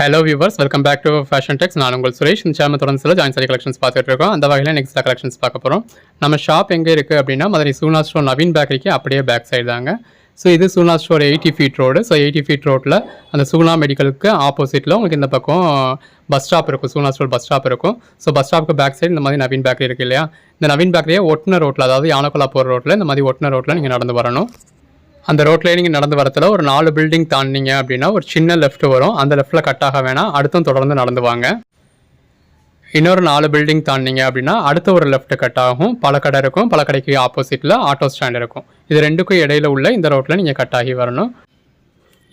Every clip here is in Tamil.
Hello viewers welcome back to fashion tex நான் உங்கள் சுரேஷ். இந்த சேனல் தொடர்ந்து சில ஜாயின் சாரி கலெக்ஷன்ஸ் பார்த்துட்டு இருக்கோம். அந்த வகையில் நெக்ஸ்ட் கலெக்ஷன்ஸ் பார்க்க போகிறோம் நம்ம ஷாப் எங்கே இருக்குது அப்படின்னா மதுரை சூனா ஸ்டோர் நவீன் பேக்கரிக்கு அப்படியே பேக் சைடு தாங்க. ஸோ இது சூனா store eighty feet road so eighty feet ரோட்டில் அந்த சூனா மெடிக்கலுக்கு ஆப்போசிட்டில் உங்களுக்கு இந்த பக்கம் பஸ் ஸ்டாப் இருக்கும். சூனா ஸ்டோர் பஸ் ஸ்டாப் இருக்கும். ஸோ பஸ் ஸ்டாப்புக்கு பேக் சைடு இந்த மாதிரி நவீன் பேக்கரி இருக்குது இல்லையா? இந்த நவீன் பேக்கரியே ஒட்டின ரோட்டில் அதாவது யானக்குலா போகிற ரோட்டில் இந்த மாதிரி ஒட்டின ரோட்டில் நீங்கள் நடந்து வரணும். அந்த ரோட்லேயே நீங்கள் நடந்து வரத்துல ஒரு நாலு பில்டிங் தாண்டினீங்க அப்படின்னா ஒரு சின்ன லெஃப்ட் வரும். அந்த லெஃப்ட்டில் கட் ஆக வேணாம். அடுத்தும் தொடர்ந்து நடந்து வாங்க. இன்னொரு நாலு பில்டிங் தாண்டினீங்க அப்படின்னா அடுத்த ஒரு லெஃப்ட் கட் ஆகும். பல கடை இருக்கும். பல கடைக்கு ஆப்போசிட்டில் ஆட்டோ ஸ்டாண்ட் இருக்கும். இது ரெண்டுக்கும் இடையில உள்ள இந்த ரோட்டில் நீங்கள் கட் ஆகி வரணும்.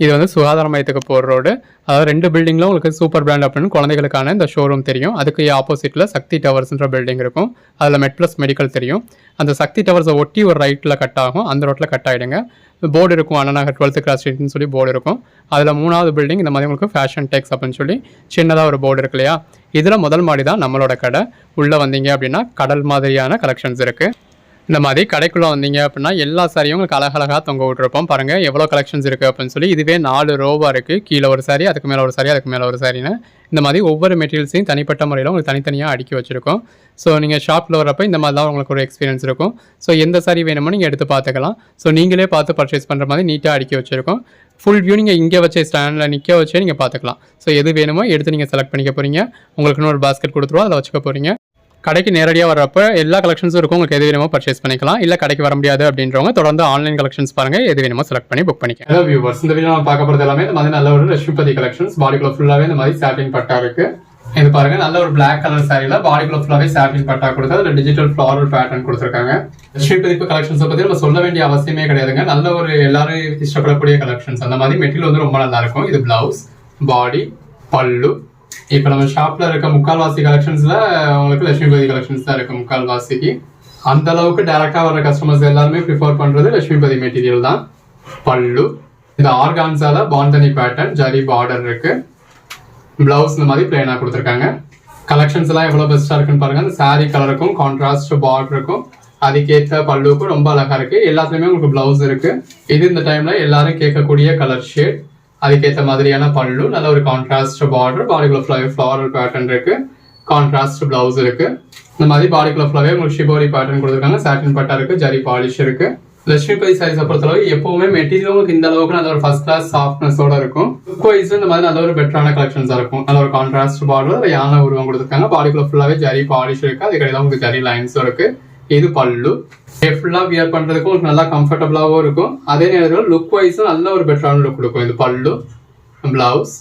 இது வந்து சுகாதார மையத்துக்கு போகிற ரோடு. அதாவது ரெண்டு பில்டிங்கில் உங்களுக்கு சூப்பர் பிராண்ட் அப்படின்னு குழந்தைகளுக்கான இந்த ஷோரூம் தெரியும். அதுக்கு ஆப்போசிட்டில் சக்தி டவர்ஸ்ன்ற பில்டிங் இருக்கும். அதில் மெட் ப்ளஸ் மெடிக்கல் தெரியும். அந்த சக்தி டவர்ஸை ஒட்டி ஒரு ரைட்டில் கட் ஆகும். அந்த ரோட்டில் கட் ஆகிடுங்க போர்டு இருக்கும் அண்ணா டுவெல்த்து கிளாஸ் ஸ்ட்ரீட்னு சொல்லி போர்டு இருக்கும். அதில் மூணாவது பில்டிங் இந்த மாதிரி உங்களுக்கு ஃபேஷன் டெக்ஸ் அப்படின்னு சொல்லி சின்னதாக ஒரு போர்டு இருக்கு இல்லையா? இதில் முதல் மாடி தான் நம்மளோட கடை. உள்ளே வந்தீங்க அப்படின்னா கடல் மாதிரியான கலெக்ஷன்ஸ் இருக்குது இந்த மாதிரி கடைக்குள்ளே வந்தீங்க அப்படின்னா எல்லா சாரியும் உங்களுக்கு அழகழகாக தொங்க விட்டுருப்போம். பாருங்கள் எவ்வளோ கலெக்ஷன்ஸ் இருக்குது அப்படின்னு சொல்லி இதுவே நாலு ரோவாக இருக்குது கீழே ஒரு சாரி அதுக்கு மேலே ஒரு சாரி அதுக்கு மேலே ஒரு சாரின்னு இந்த மாதிரி ஒவ்வொரு மெட்டீரியல்ஸையும் தனிப்பட்ட முறையில் உங்களுக்கு தனித்தனியாக அடுக்கி வச்சுருக்கோம். ஸோ நீங்கள் ஷாப்பில் வரப்போ இந்த மாதிரி தான் உங்களுக்கு ஒரு எக்ஸ்பீரியன்ஸ் இருக்கும். ஸோ எந்த சாரி வேணுமோ நீங்கள் எடுத்து பார்த்துக்கலாம் ஸோ நீங்களே பார்த்து பர்ச்சேஸ் பண்ணுற மாதிரி நீட்டாக அடுக்கி வச்சுருக்கோம். ஃபுல் வியூ நீங்கள் இங்கே வச்சே ஸ்டாண்டில் நிற்க வச்சே நீங்கள் பார்த்துக்கலாம் ஸோ எது வேணுமோ எடுத்து நீங்கள் செலக்ட் பண்ணிக்க போகிறீங்க உங்களுக்குன்னு ஒரு பாஸ்கெட் கொடுத்துருவோம் அதில் வச்சுக்க போகிறீங்க கடைக்கு நேரடியாக வரப்போ எல்லா கலெக்ஷன்ஸும் இருக்கும். உங்களுக்கு எது வேணுமோ பர்ச்சேஸ் பண்ணிக்கலாம். இல்லை கடைக்கு வர முடியாது அப்படின்றவங்க தொடர்ந்து ஆன்லைன் கலெக்ஷன்ஸ் பாருங்க. எது வேணுமோ செலக்ட் பண்ணி புக் பண்ணிக்கலாம். ஹலோ வியூவர்ஸ் இந்த வீடியோ நம்ம பார்க்க போகிறது எல்லாமே இந்த மாதிரி நல்ல ஒரு லட்சுமிபதி கலெக்ஷன்ஸ் பாடிக்குள்ள ஃபுல்லாகவே இந்த மாதிரி சாட்டின் பட்டா இருக்கு. இது பாருங்க நல்ல ஒரு பிளாக் கலர் சாரியில் பாடிக்குள்ள ஃபுல்லாகவே சாட்டின் பட்டா கொடுத்து அதில் டிஜிட்டல் ஃப்ளாரல் பேட்டர்ன் கொடுத்துருக்காங்க. லட்சுமிபதி கலெக்ஷன்ஸ் பற்றி நம்ம சொல்ல வேண்டிய அவசியமே கிடையாதுங்க. நல்ல ஒரு எல்லாரும் இஷ்டப்படக்கூடிய கலெக்ஷன்ஸ் அந்த மாதிரி மெட்டீரியல் வந்து ரொம்ப நல்லா இருக்கும். இது பிளவுஸ் பாடி பல்லு இப்போ நம்ம ஷாப்ல இருக்க முக்கால்வாசி கலெக்ஷன்ஸ்ல உங்களுக்கு லட்சுமிபதி கலெக்ஷன்ஸ் தான் இருக்கு முக்கால்வாசிக்கு. அந்த அளவுக்கு டைரக்டா வர கஸ்டமர்ஸ் எல்லாருமே ப்ரிஃபர் பண்றது லட்சுமிபதி மெட்டீரியல் தான். பல்லு இந்த ஆர்கான்ஸால பாண்டனி பேட்டர்ன் ஜரி பார்டர் இருக்கு. பிளவுஸ் இந்த மாதிரி பிளேனா கொடுத்துருக்காங்க. கலெக்ஷன்ஸ் எல்லாம் எவ்வளவு பெஸ்டா இருக்குன்னு பாருங்க. அந்த சாரீ கலருக்கும் கான்ட்ராஸ்ட் பார்டருக்கும் அதுக்கேற்ற பல்லுக்கும் ரொம்ப அழகா இருக்கு. எல்லாத்துலயுமே உங்களுக்கு பிளவுஸ் இருக்கு. இது இந்த டைம்ல எல்லாரும் கேட்கக்கூடிய கலர் ஷேட் அதுக்கேற்ற மாதிரியான பல்லு நல்ல ஒரு கான்ட்ராஸ்ட் பார்டர் பாடிக்குள்ள ஃப்ளவர் ஃப்ளாரல் பேட்டர்ன் இருக்கு. கான்ட்ராஸ்ட் பிளவுஸ் இருக்கு. இந்த மாதிரி பாடிக்குள்ள ஃப்ளவே உங்களுக்கு ஷிபோரி பேட்டர்ன் கொடுத்துருக்காங்க. சாட்டின் பட்டா இருக்கு ஜரி பாலிஷ் இருக்கு. லட்சுமிபதி சாரீஸை பொறுத்தளவு எப்பவுமே மெட்டீரியல் உங்களுக்கு இந்த அளவுக்கு நல்ல ஒரு ஃபர்ஸ்ட் கிளாஸ் சாஃப்ட்னஸோட இருக்கும். லுக் இந்த மாதிரி நல்ல ஒரு பெட்டரான கலெக்ஷன்ஸா இருக்கும். நல்ல ஒரு கான்ட்ராஸ்ட் பார்டர் யானை உருவம் கொடுத்துருக்காங்க. பாடிக்குள்ள ஃபுல்லாவே ஜரி பாலிஷ் இருக்கு. அதுக்கடையில உங்களுக்கு ஜரி லைன்ஸும் இருக்கு. இது பல்லு. ஃபுல்லாக வியர் பண்ணுறதுக்கும் உங்களுக்கு நல்லா கம்ஃபர்டபுளாகவும் இருக்கும். அதே நேரத்தில் லுக் வைஸும் நல்ல ஒரு பெட்டரான லுக் கொடுக்கும். இது பல்லு பிளவுஸ்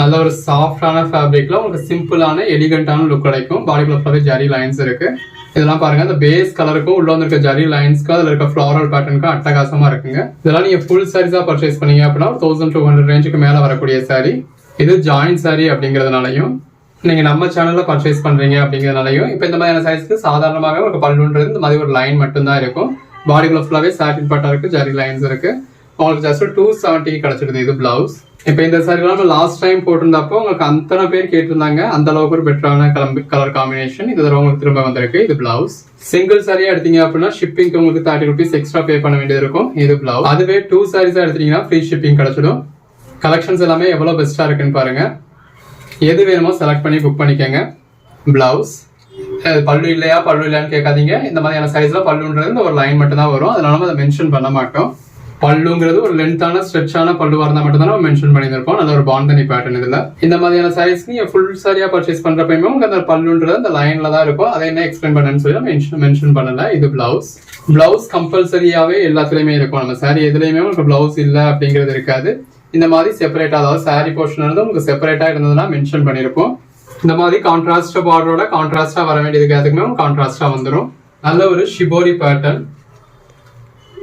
நல்ல ஒரு சாஃப்டான ஃபேப்ரிக்கில் உங்களுக்கு சிம்பிளான எலிகண்டான லுக் கிடைக்கும். பாடிக்குள்ள ஃபுல்லாவே ஜரி லைன்ஸ் இருக்குது இதெல்லாம் பாருங்க. அந்த பேஸ் கலருக்கும் உள்ள வந்துருக்க ஜரி லைன்ஸ்க்கு அதில் இருக்க ஃப்ளாரல் பேட்டர்னுக்கும் அட்டகாசமாக இருக்குங்க. இதெல்லாம் நீங்கள் ஃபுல் சாரீஸாக பர்ச்சேஸ் பண்ணீங்க அப்படின்னா தௌசண்ட் டூ ஹண்ட்ரட் ரேஞ்சுக்கு மேலே வரக்கூடிய சாரி இது ஜாயிண்ட் சாரி அப்படிங்கிறதுனாலையும் நீங்க நம்ம சேனல்ல பர்ச்சேஸ் பண்றீங்க அப்படிங்கறதுனாலையும் இப்போ இந்த மாதிரியான சைஸ்க்கு சாதாரணமாகவே உங்களுக்கு பல்லுன்றது இந்த மாதிரி ஒரு லைன் மட்டும்தான் இருக்கும். பாடிக்குள்ள ஃபுல்லாவே சாட்டின் பட்டா இருக்கு ஜரி லைன்ஸ் இருக்கு. உங்களுக்கு ஜஸ்ட் டூ செவன்ட்டிக்கு கிடைச்சிருது இது பிளவுஸ் இப்போ இந்த சாரி நம்ம லாஸ்ட் டைம் போட்டிருந்தப்போ உங்களுக்கு அத்தனை பேர் கேட்டிருந்தாங்க. அந்த அளவுக்கு ஒரு பெட்டரான கலர் கலர் காம்பினேஷன் இது தடவை உங்களுக்கு திரும்ப வந்திருக்கு இது பிளவுஸ் சிங்கிள் சாரியா எடுத்தீங்க அப்படின்னா ஷிப்பிங்க்கு உங்களுக்கு தேர்ட்டி ருபீஸ் எக்ஸ்ட்ரா பே பண்ண வேண்டியது இருக்கும். இது பிளவுஸ் அதுவே டூ சாரீஸா எடுத்தீங்கன்னா ஃப்ரீ ஷிப்பிங் கிடைச்சிடும். கலெக்ஷன்ஸ் எல்லாமே எவ்வளவு பெஸ்டா இருக்குன்னு பாருங்க. எது வேணுமோ செலக்ட் பண்ணி புக் பண்ணிக்கோங்க. பிளவுஸ் பல்லு இல்லையா பல்லு இல்லையான்னு கேட்காதீங்க. இந்த மாதிரியான சைஸ்ல பல்லுன்றது இந்த ஒரு லைன் மட்டும் தான் வரும். அதனால நம்ம அதை மென்ஷன் பண்ண மாட்டோம். பல்லுங்கிறது ஒரு லென்த்தான ஸ்ட்ரெச்சான பல்லு இருந்தா மட்டும் தான் நம்ம மென்ஷன் பண்ணியிருப்போம் நல்ல ஒரு பாண்டனி பேட்டர்ன் இதுல. இந்த மாதிரியான சைஸ் நீங்க ஃபுல் சாரியாக பர்ச்சேஸ் பண்றப்பயுமே உங்களுக்கு அந்த பல்லுன்றது அந்த லைன்ல தான் இருக்கும். அதை என்ன எக்ஸ்பிளைன் பண்ணேன்னு சொல்லி மென்ஷன் மென்ஷன் பண்ணல. இது பிளவுஸ் பிளவுஸ் கம்பல்சரியாவே எல்லாத்துலயுமே இருக்கும். நம்ம சாரி எதுலயுமே உங்களுக்கு பிளவுஸ் இல்ல அப்படிங்கிறது இருக்காது. இந்த மாதிரி செப்பரேட்டா அதாவது சாரி போர்ஷன் இருந்து உங்களுக்கு செப்பரேட்டா இருந்ததுன்னா மென்ஷன் பண்ணிருப்போம் இந்த மாதிரி கான்ட்ராஸ்ட் பார்டரோட கான்ட்ராஸ்டா வர வேண்டியதுக்கு அதுக்குமே கான்ட்ராஸ்டா வந்துடும் நல்ல ஒரு ஷிபோரி பேட்டர்ன்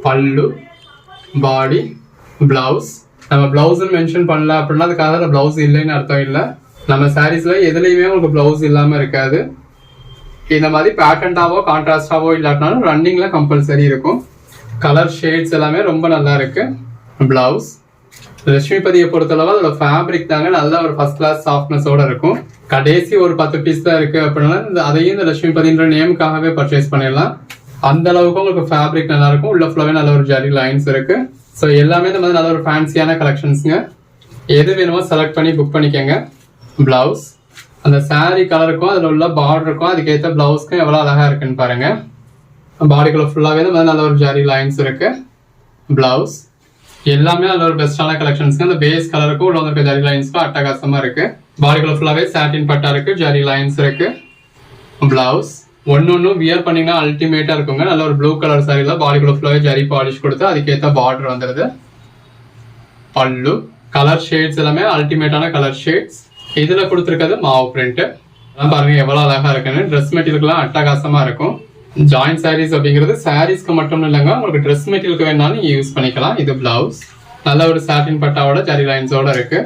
பல்லு பாடி பிளவுஸ் நம்ம பிளவுஸ் மென்ஷன் பண்ணல அப்படின்னா அதுக்காக பிளவுஸ் இல்லைன்னு அர்த்தம் இல்லை. நம்ம சாரீஸ்ல எதுலையுமே உங்களுக்கு பிளவுஸ் இல்லாம இருக்காது. இந்த மாதிரி பேட்டன்டாவோ கான்ட்ராஸ்டாவோ இல்லாட்டினாலும் ரன்னிங்ல கம்பல்சரி இருக்கும். கலர் ஷேட்ஸ் எல்லாமே ரொம்ப நல்லா இருக்கு. பிளவுஸ் லட்சுமிபதியை பொறுத்தளவு அதோட ஃபேப்ரிக் தாங்க நல்லா ஒரு ஃபர்ஸ்ட் கிளாஸ் சாஃப்ட்னஸோட இருக்கும். கடைசி ஒரு பத்து பீஸ் தான் இருக்கு அப்படின்னா இந்த அதையும் இந்த லட்சுமிபதின்ற நேமுக்காகவே பர்ச்சேஸ் பண்ணிடலாம். அந்த அளவுக்கு உங்களுக்கு ஃபேப்ரிக் நல்லா இருக்கும். உள்ள ஃபுல்லாவே நல்ல ஒரு ஜரி லைன்ஸ் இருக்கு. ஸோ எல்லாமே இந்த மாதிரி நல்ல ஒரு ஃபேன்சியான கலெக்ஷன்ஸுங்க எது வேணுமோ செலக்ட் பண்ணி புக் பண்ணிக்கோங்க. பிளவுஸ் அந்த saree கலருக்கும் அதில் உள்ள பார்டருக்கும் அதுக்கேற்ற பிளவுஸ்க்கும் எவ்வளோ அழகாக இருக்குன்னு பாருங்க. பாடிக்குள்ள ஃபுல்லாகவே இந்த மாதிரி நல்ல ஒரு ஜாரி லைன்ஸ் இருக்கு. பிளவுஸ் எல்லாமே அதில் ஒரு பெஸ்டான கலெக்ஷன்ஸ்க்கு அந்த பேஸ் கலருக்கும் உள்ள வந்திருக்க ஜரி லைன்ஸ்க்கும் அட்டகாசமா இருக்கு. பாடிக்குள்ள ஃபுல்லாகவே சாட்டின் பட்டா இருக்கு ஜரி லைன்ஸ் இருக்கு. பிளவுஸ் ஒன்று ஒன்று வியர் பண்ணீங்கன்னா அல்டிமேட்டாக இருக்குங்க. நல்ல ஒரு ப்ளூ கலர் சாரியில் பாடிக்குள்ள ஃபுல்லாகவே ஜரி பாலிஷ் கொடுத்து அதுக்கேற்ற பார்டர் வந்துடுது பல்லு. கலர் ஷேட்ஸ் எல்லாமே அல்டிமேட்டான கலர் ஷேட்ஸ் இதுல கொடுத்துருக்கிறது மாவு பிரிண்ட் அதெல்லாம் பாருங்க எவ்வளவு அழகா இருக்குன்னு. ட்ரெஸ் மெட்டீரியல்க்குலாம் அட்டகாசமா இருக்கும். ஜாயிண்ட் சாரீஸ் அப்படிங்கிறது சாரீஸ்க்கு மட்டும் இல்லைங்க. உங்களுக்கு ட்ரெஸ் மெட்டீரியலுக்கு வேணாலும் நீங்கள் யூஸ் பண்ணிக்கலாம். இது பிளவுஸ் நல்ல ஒரு சாட்டின் பட்டாவோட ஜரி லைன்ஸோட இருக்கு.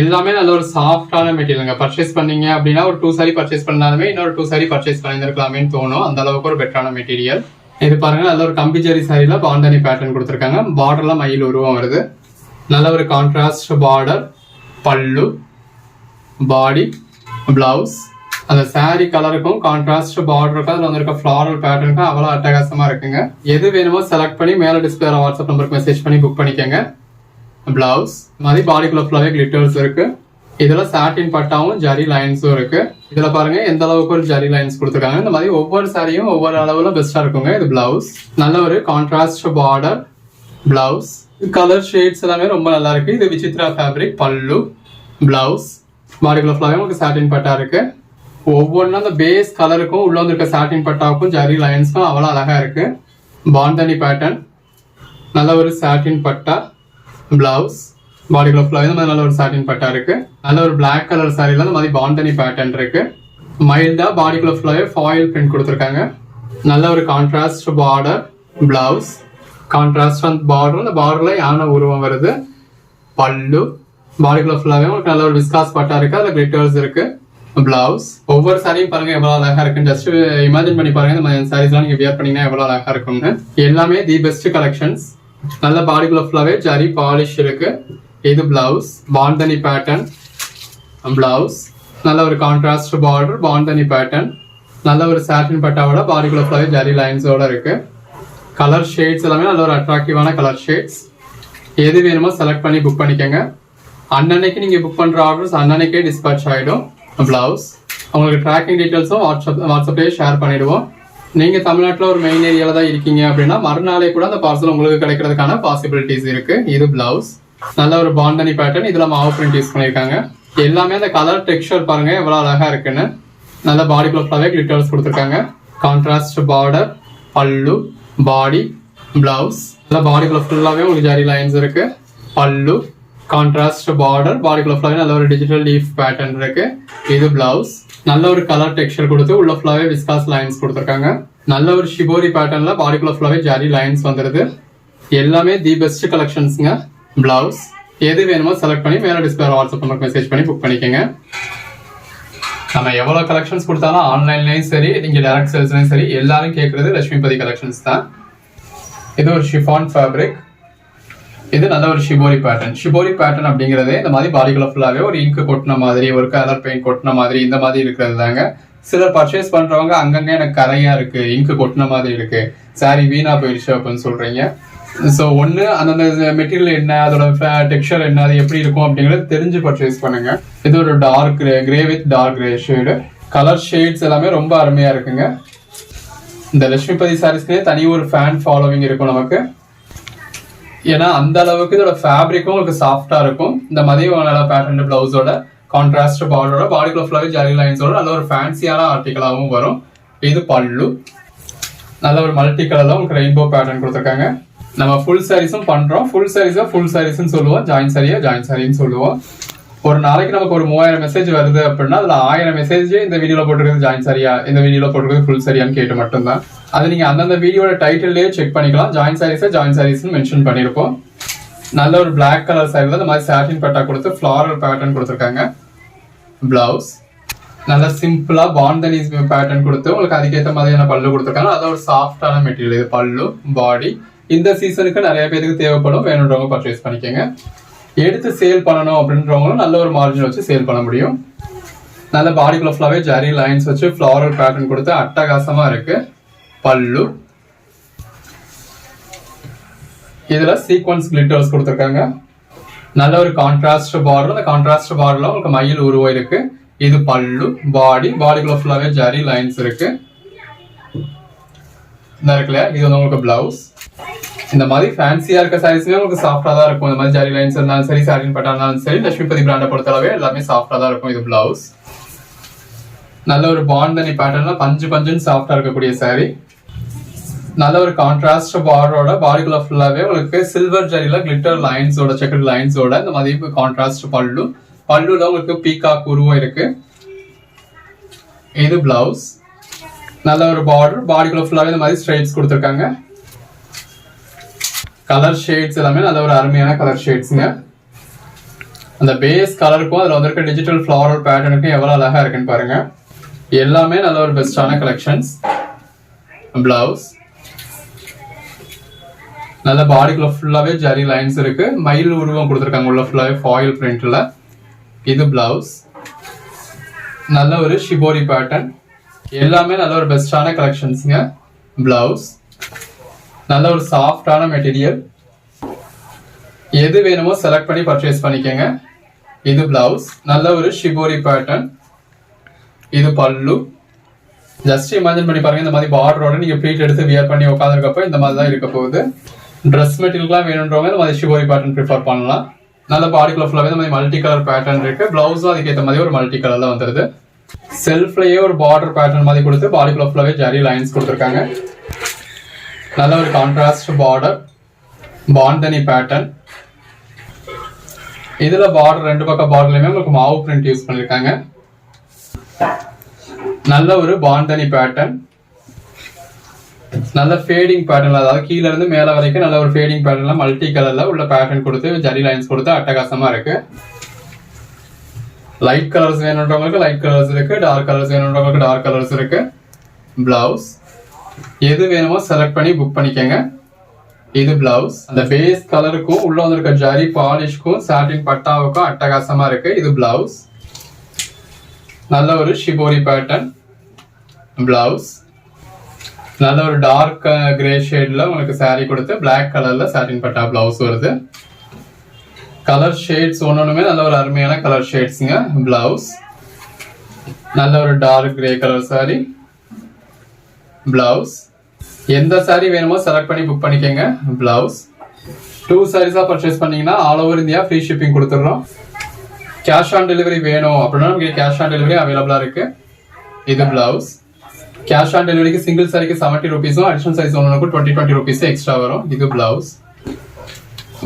எல்லாமே நல்ல ஒரு சாஃப்டான மெட்டீரியலுங்க பர்ச்சேஸ் பண்ணீங்க அப்படின்னா ஒரு டூ சாரி பர்ச்சேஸ் பண்ணாலுமே இன்னொரு டூ சாரி பர்ச்சேஸ் பண்ணியிருக்கலாமேன்னு தோணும். அந்த அளவுக்கு ஒரு பெட்டரான மெட்டீரியல் இது பாருங்க நல்ல ஒரு கம்பி ஜரி சாரியில் பாண்டனி பேட்டர்ன் கொடுத்துருக்காங்க. பார்டர்லாம் மயில் உருவம் வருது. நல்ல ஒரு கான்ட்ராஸ்ட் பார்டர் பல்லு பாடி பிளவுஸ் அந்த சாரி கலருக்கும் கான்ட்ராஸ்ட் பார்டருக்கும் அதில் வந்திருக்க ஃப்ளாரல் பேட்டர்னுக்கும் அவ்வளோ அட்டகாசமா இருக்குங்க. எது வேணுமோ செலக்ட் பண்ணி மேலே டிஸ்பிளே வாட்ஸ்அப் நம்பருக்கு மெசேஜ் பண்ணி புக் பண்ணிக்கோங்க. பிளவுஸ் மாதிரி பாடிக்குள்ள ஃபுல்லாவே கிளிட்டர்ஸ் இருக்கு. இதுல சாட்டின் பட்டாவும் ஜரி லைன்ஸும் இருக்கு. இதுல பாருங்க எந்த அளவுக்கு ஒரு ஜரி லைன்ஸ் கொடுத்துருக்காங்க. இந்த மாதிரி ஒவ்வொரு சாரியும் ஒவ்வொரு அளவுல பெஸ்டா இருக்குங்க இது பிளவுஸ் நல்ல ஒரு contrast border blouse colour shades எல்லாமே ரொம்ப நல்லா இருக்கு. இது விசித்ரா ஃபேப்ரிக் பல்லு பிளவுஸ் பாடிக்குள்ள ஃபுல்லாவே உங்களுக்கு சாட்டின் பட்டா இருக்கு. ஒவ்வொன்றும் அந்த பேஸ் கலருக்கும் உள்ள வந்திருக்க சாட்டின் பட்டாவுக்கும் ஜரி லைன்ஸ்க்கும் அவ்வளோ அழகா இருக்கு. பாந்தனி பேட்டர்ன் நல்ல ஒரு சாட்டின் பட்டா பிளவுஸ் பாடிக்குள்ள ஃபுல்லாக இந்த மாதிரி நல்ல ஒரு சாட்டின் பட்டா இருக்கு. நல்ல ஒரு பிளாக் கலர் சாரியில் இந்த மாதிரி பாண்டனி பேட்டர்ன் இருக்கு. மைல்டா பாடிக்குள்ள ஃபுல்லாகவே ஃபாயில் பிரிண்ட் கொடுத்துருக்காங்க. நல்ல ஒரு கான்ட்ராஸ்ட் பார்டர் பிளவுஸ் கான்ட்ராஸ்ட் அந்த பார்டர் அந்த பார்டர்ல யானை உருவம் வருது. பல்லு. பாடிக்குள்ள ஃபுல்லாகவே உங்களுக்கு நல்ல ஒரு விஸ்காஸ் பட்டா இருக்கு. அதில் கிளிட்டர்ஸ் இருக்கு. பிளவுஸ் ஒவ்வொரு சாரியும் பாருங்க எவ்வளவு அழகா இருக்குன்னு. ஜஸ்ட் இமேஜின் uh, பண்ணி பாருங்க இந்த மாதிரி எல்லாம் நீங்க வியர் பண்ணீங்கன்னா எவ்வளவு அழகா இருக்கும்னு. எல்லாமே தி பெஸ்ட் கலெக்ஷன்ஸ் நல்ல பாடிக்குள்ள ஃபுல்லாவே ஜரி பாலிஷ் இருக்கு. இது பிளவுஸ் பாண்டனி பேட்டர்ன் பிளவுஸ் நல்ல ஒரு கான்ட்ராஸ்ட் பார்டர் பாண்டனி பேட்டர்ன் நல்ல ஒரு சாட்டின் பட்டாவோட பாடிக்குள்ள ஃபுல்லாவே ஜரி லைன்ஸோட இருக்கு. கலர் ஷேட்ஸ் எல்லாமே நல்ல ஒரு அட்ராக்டிவான கலர் ஷேட்ஸ் எது வேணுமோ செலக்ட் பண்ணி புக் பண்ணிக்கோங்க. அன்னன்னைக்கு நீங்க புக் பண்ற ஆர்டர்ஸ் அன்னன்னைக்கே டிஸ்பேச் ஆயிடும். ப்ளவுஸ் உங்களுக்கு ட்ராக்கிங் டீட்டெயில்ஸும் வாட்ஸ்அப் வாட்ஸ்அப்லேயே ஷேர் பண்ணிடுவோம். நீங்கள் தமிழ்நாட்டில் ஒரு மெயின் ஏரியாவில் தான் இருக்கீங்க அப்படின்னா மறுநாளே கூட அந்த பார்சல் உங்களுக்கு கிடைக்கிறதுக்கான பாசிபிலிட்டிஸ் இருக்குது இது ப்ளவுஸ் நல்ல ஒரு பாண்டனி பேட்டர்ன் இதில் மாவு பிரிண்ட் யூஸ் பண்ணியிருக்காங்க. எல்லாமே அந்த கலர் டெக்ஸ்சர் பாருங்கள் எவ்வளோ அழகாக இருக்குன்னு. நல்ல பாடி ஃபுல்லாவே கிளிட்டர்ஸ் கொடுத்துருக்காங்க. கான்ட்ராஸ்ட் பார்டர் பல்லு பாடி பிளவுஸ் நல்ல பாடிக்குள்ள ஃபுல்லாகவே உங்களுக்கு ஜாரி லைன்ஸ் இருக்குது பல்லு கான்ட்ராஸ்ட் பார்டர் பாடிக்குள்ள ஃபுல்லாவே நல்ல ஒரு டிஜிட்டல் லீஃப் பேட்டர்ன் இருக்கு. இது பிளவுஸ் நல்ல ஒரு கலர் டெக்ஸ்டர் கொடுத்து உள்ள ஃபுல்லாகவே விஸ்காஸ் லைன்ஸ் கொடுத்துருக்காங்க. நல்ல ஒரு ஷிபோரி பேட்டர்ன்ல பாடிக்குள்ள ஃபுல்லாவே ஜாரி லைன்ஸ் வந்துருது. எல்லாமே தி பெஸ்ட் கலெக்ஷன்ஸ்ங்க பிளவுஸ் எது வேணுமோ செலக்ட் பண்ணி மேலே டிஸ்பிளே வாட்ஸ்அப் நம்பருக்கு மெசேஜ் பண்ணி புக் பண்ணிக்கோங்க. நம்ம எவ்வளவு கலெக்ஷன்ஸ் கொடுத்தாலும் ஆன்லைன்லயும் சரி நீங்க டேரக்ட் சேல்ஸ்லயும் சரி எல்லாரும் கேட்கறது லட்சுமிபதி கலெக்ஷன்ஸ் தான். இது ஒரு ஷிஃபான் ஃபேப்ரிக் இது நல்ல ஒரு ஷிபோரி பேட்டர்ன் ஷிபோரி பேட்டர்ன் அப்படிங்கிறது இந்த மாதிரி பாடிக்குள்ள ஃபுல்லாகவே ஒரு இங்கு கொட்டின மாதிரி ஒரு கலர் பெயிண்ட் கொட்டின மாதிரி இந்த மாதிரி இருக்கிறது தாங்க. சிலர் பர்ச்சேஸ் பண்ணுறவங்க அங்கங்கே எனக்கு கரையாக இருக்கு இங்கு கொட்டின மாதிரி இருக்கு. சாரி வீணா போயிடுச்சு அப்படின்னு சொல்றீங்க. ஸோ ஒன்று அந்தந்த மெட்டீரியல் என்ன அதோட டெக்ஸ்சர் என்ன அது எப்படி இருக்கும் அப்படிங்கிறது தெரிஞ்சு பர்ச்சேஸ் பண்ணுங்க. இது ஒரு dark grey grey with dark grey shade colour shades எல்லாமே ரொம்ப அருமையாக இருக்குங்க. இந்த லட்சுமிபதி சாரீஸ்க்கே தனி ஒரு ஃபேன் ஃபாலோவிங் இருக்கும் நமக்கு. ஏன்னா அந்த அளவுக்கு இதோட ஃபேப்ரிக்கும் உங்களுக்கு சாஃப்டா இருக்கும். இந்த மதிய நல்ல பேட்டர்ன் பிளவுஸோட கான்ட்ராஸ்ட் பார்டரோட பாடிக்குள்ள ஃபுல்லாவே ஜரி லைன்ஸோட நல்ல ஒரு ஃபேன்சியான ஆர்டிக்கலாகவும் வரும். இது பல்லு. நல்ல ஒரு மல்டி கலர்ல உங்களுக்கு ரெயின்போ பேட்டர்ன் கொடுத்துருக்காங்க. நம்ம ஃபுல் சாரீஸும் பண்றோம். ஃபுல் சாரீஸா ஃபுல் சாரீஸ்னு சொல்லுவோம். ஜாயின் சாரியா ஜாயின் சாரின்னு சொல்லுவோம். ஒரு நாளைக்கு நமக்கு ஒரு மூவாயிரம் மெசேஜ் வருது அப்படின்னா அதுல ஆயிரம் மெசேஜ் இந்த வீடியோல போட்டுருக்கிறது ஜாயின் சரியா? இந்த வீடியோல போட்டுருக்கிறது ஃபுல் சரியான்னு கேட்டு மட்டும்தான். அது நீங்க அந்தந்த வீடியோட டைட்டில்லே செக் பண்ணிக்கலாம். ஜாயின் சாரீஸ் ஜாயின் சாரீஸ்னு மென்ஷன் பண்ணிருப்போம். நல்ல ஒரு பிளாக் கலர் சாரி இந்த மாதிரி சாட்டின் பட்டா கொடுத்து ஃப்ளாரல் பேட்டர்ன் கொடுத்துருக்காங்க. பிளவுஸ் நல்ல சிம்பிளா பாண்டனி பேட்டர்ன் கொடுத்து உங்களுக்கு அதுக்கேற்ற மாதிரியான பல்லு கொடுத்துருக்காங்க. அது ஒரு சாஃப்டான மெட்டீரியல் இது பல்லு பாடி இந்த சீசனுக்கு நிறைய பேருக்கு தேவைப்படும். வேணுன்றவங்க பர்ச்சேஸ் பண்ணிக்கோங்க. எடுத்து சேல் பண்ணணும் அப்படின்றவங்களும் நல்ல ஒரு மார்ஜின் வச்சு சேல் பண்ண முடியும். நல்ல பாடிக்குள்ள ஃபுல்லாவே ஜரி லைன்ஸ் வச்சு ஃப்ளாரல் பேட்டர்ன் கொடுத்து அட்டகாசமா இருக்கு. பல்லு. இதுல சீக்வன்ஸ் கிளிட்டர்ஸ் கொடுத்துருக்காங்க. நல்ல ஒரு கான்ட்ராஸ்ட் பார்டர் அந்த கான்ட்ராஸ்ட் பார்டர்ல உங்களுக்கு மயில் உருவம் இருக்கு. இது பல்லு. பாடி பாடிக்குள்ள ஃபுல்லாவே ஜரி லைன்ஸ் இருக்கு. இந்த இருக்குல்ல இது வந்து உங்களுக்கு பிளவுஸ் இந்த மாதிரி ஃபேன்சியா இருக்க சாரீஸ்மே உங்களுக்கு சாஃப்டா தான் இருக்கும். இந்த மாதிரி ஜாரி லைன்ஸ் இருந்தாலும் சரி சாரின் பட்டா இருந்தாலும் சரி லட்சுமிபதி பிராண்டை பொறுத்தளவே எல்லாமே சாஃப்டா தான் இருக்கும் இது பிளவுஸ் நல்ல ஒரு பாண்டனி பேட்டர்ன்ல பஞ்சு பஞ்சுன்னு சாஃப்டா இருக்கக்கூடிய saree. நல்ல ஒரு கான்ட்ராஸ்ட் பார்டரோட பாடிக்குள்ள ஃபுல்லாவே உங்களுக்கு சில்வர் ஜரியில கிளிட்டர் லைன்ஸோட செக்கட் லைன்ஸோட இந்த மாதிரி கான்ட்ராஸ்ட் பல்லு. பல்லுல உங்களுக்கு பீகாக் உருவம் இருக்கு. இது பிளவுஸ் நல்ல ஒரு பார்டர் பாடிக்குள்ள ஃபுல்லாகவே இந்த மாதிரி ஸ்ட்ரைட்ஸ் கொடுத்துருக்காங்க. கலர் ஷேட்ஸ் எல்லாமே நல்ல ஒரு அருமையான கலர் ஷேட்ஸுங்க அந்த பேஸ் கலருக்கும் அதில் வந்திருக்க டிஜிட்டல் ஃப்ளாரல் பேட்டர்னுக்கும் எவ்வளோ அழகாக இருக்குன்னு பாருங்க. எல்லாமே நல்ல ஒரு பெஸ்டான கலெக்ஷன்ஸ் பிளவுஸ் நல்ல பாடிக்குள்ள ஃபுல்லாகவே ஜரி லைன்ஸ் இருக்கு. மயில் உருவம் கொடுத்துருக்காங்க உள்ள ஃபுல்லாகவே ஃபாயில் பிரிண்ட்ல இது பிளவுஸ் நல்ல ஒரு ஷிபோரி பேட்டர்ன் எல்லாமே நல்ல ஒரு பெஸ்டான கலெக்ஷன்ஸுங்க பிளவுஸ் நல்ல ஒரு சாஃப்டான மெட்டீரியல் எது வேணுமோ செலக்ட் பண்ணி பர்ச்சேஸ் பண்ணிக்கோங்க. இது பிளவுஸ் நல்ல ஒரு ஷிபோரி பேட்டர்ன் இது பல்லு. ஜஸ்ட் இமேஜின் பண்ணி பாருங்க இந்த மாதிரி பார்டரோட நீங்க ப்ளீட் எடுத்து வியர் பண்ணி உட்காந்துருக்கப்போ இந்த மாதிரி தான் இருக்க போகுது. ட்ரெஸ் மெட்டீரியல்லாம் வேணுன்றவங்க இந்த மாதிரி ஷிபோரி பேட்டர்ன் ப்ரிஃபர் பண்ணலாம். நல்ல பாடிக்குள்ள ஃபுல்லாகவே இந்த மாதிரி மல்டி கலர் பேட்டர்ன் இருக்கு. பிளவுஸும் அதுக்கேற்ற மாதிரி ஒரு மல்டி கலர்ல வந்துருது. செல்ஃப்லயே ஒரு பார்டர் பேட்டர்ன் மாதிரி கொடுத்து பாடிக்குள்ள ஃபுல்லாவே ஜரி லைன்ஸ் கொடுத்துருக்காங்க. நல்ல ஒரு கான்ட்ராஸ்ட் பார்டர் பாண்டனி பேட்டர்ன் இதுல பார்டர் ரெண்டு பக்கம் பார்டர்லயுமே உங்களுக்கு மாவு பிரிண்ட் யூஸ் பண்ணிருக்காங்க. நல்ல ஒரு பாண்டனி பேட்டர்ன் நல்ல ஃபேடிங் பேட்டர்ன் அதாவது கீழ இருந்து மேல வரைக்கும் நல்ல ஒரு ஃபேடிங் பேட்டர்ன்ல மல்டி கலர்ல உள்ள பேட்டர்ன் கொடுத்து ஜரி லைன்ஸ் கொடுத்து அட்டகாசமா இருக்கு. லைட் கலர்ஸ் வேணுன்றவங்களுக்கு லைட் கலர்ஸ் இருக்கு டார்க் கலர்ஸ் வேணுன்றவங்களுக்கு டார்க் கலர்ஸ் இருக்கு. பிளவுஸ் எது வேணுமோ செலக்ட் பண்ணி புக் பண்ணிக்கோங்க. இது பிளவுஸ் அந்த பேஸ் கலருக்கும் உள்ள வந்திருக்க ஜரி பாலிஷ்க்கும் சாட்டின் பட்டாவுக்கும் அட்டகாசமா இருக்கு. இது பிளவுஸ் நல்ல ஒரு ஷிபோரி பேட்டர்ன் பிளவுஸ் நல்ல ஒரு டார்க் கிரே ஷேட்ல உங்களுக்கு சாரி கொடுத்து பிளாக் கலர்ல சாட்டின் பட்டா பிளவுஸ் வருது. கலர் ஷேட்ஸ் ஒன்னொன்னுமே நல்ல ஒரு அருமையான கலர் ஷேட்ஸுங்க பிளவுஸ் நல்ல ஒரு dark grey colour sari blouse எந்த saree வேணுமோ செலக்ட் பண்ணி புக் பண்ணிக்கோங்க. பிளவுஸ் டூ சாரீஸா பர்ச்சேஸ் பண்ணீங்கன்னா all over India free shipping கொடுத்துட்றோம். கேஷ் ஆன் டெலிவரி வேணும் அப்படின்னா நமக்கு கேஷ் ஆன் டெலிவரி அவைலபிளா இருக்கு. இது பிளவுஸ் கேஷ் ஆன் டெலிவரிக்கு சிங்கிள் சாரிக்கு செவன்ட்டி ருபீஸும் அடிஷனல் சைஸ் ஒன்றுக்கு டுவெண்ட்டி டுவெண்ட்டி ருபீஸ் எக்ஸ்ட்ரா வரும். இது பிளவுஸ்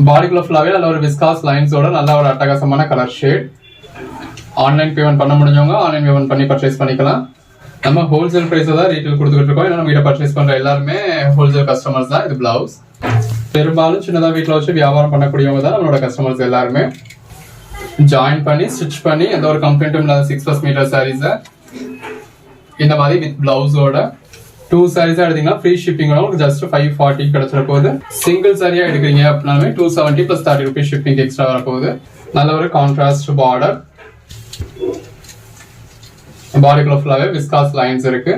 பாடிக்குள்ள ஃபுல்லாகவே நல்ல ஒரு விஸ்காஸ் லைன்ஸோட நல்ல ஒரு அட்டகாசமான கலர் ஷேட் ஆன்லைன் பேமெண்ட் பண்ண முடிஞ்சவங்க ஆன்லைன் பேமெண்ட் பண்ணி பர்ச்சேஸ் பண்ணிக்கலாம். நம்ம ஹோல்சேல் ப்ரைஸை தான் ரீட்டைல் கொடுத்துக்கிட்டு இருக்கோம். ஏன்னா நம்ம கிட்ட பர்ச்சேஸ் பண்ணுற எல்லாருமே ஹோல்சேல் கஸ்டமர்ஸ் தான். இது பிளவுஸ் பெரும்பாலும் சின்னதாக வீட்டில் வச்சு வியாபாரம் பண்ணக்கூடியவங்க தான் நம்மளோட கஸ்டமர்ஸ் எல்லாருமே. ஜாயின் பண்ணி ஸ்டிச் பண்ணி எந்த ஒரு கம்ப்ளைண்ட்டும் இல்லாத சிக்ஸ் ப்ளஸ் மீட்டர் சாரீஸை இந்த மாதிரி வித் பிளவுஸோட டூ சாரீஸா எடுத்தீங்கன்னா ஃப்ரீ ஷிப்பிங் உங்களுக்கு ஜஸ்ட் ஃபைவ் ஃபார்ட்டி கிடைச்சிட போகுது. சிங்கிள் சாரியா எடுக்கிறீங்க அப்படின்னாலுமே two seventy plus thirty rupees shipping extra வர போகுது. நல்ல ஒரு கான்ட்ராஸ்ட் பார்டர் பாடிக்குள்ள ஃபுல்லாகவே விஸ்காஸ் லைன்ஸ் இருக்கு.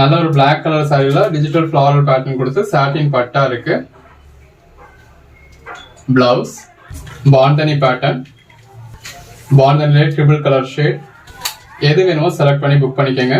நல்ல ஒரு பிளாக் கலர் சாரியில் டிஜிட்டல் ஃபிளாரல் பேட்டர்ன் கொடுத்து சாட்டின் பட்டா இருக்கு. பிளவுஸ் பாண்டனி பேட்டர்ன் பாண்டனிலே ட்ரிபிள் கலர் ஷேட் எது வேணுமோ செலக்ட் பண்ணி புக் பண்ணிக்கோங்க.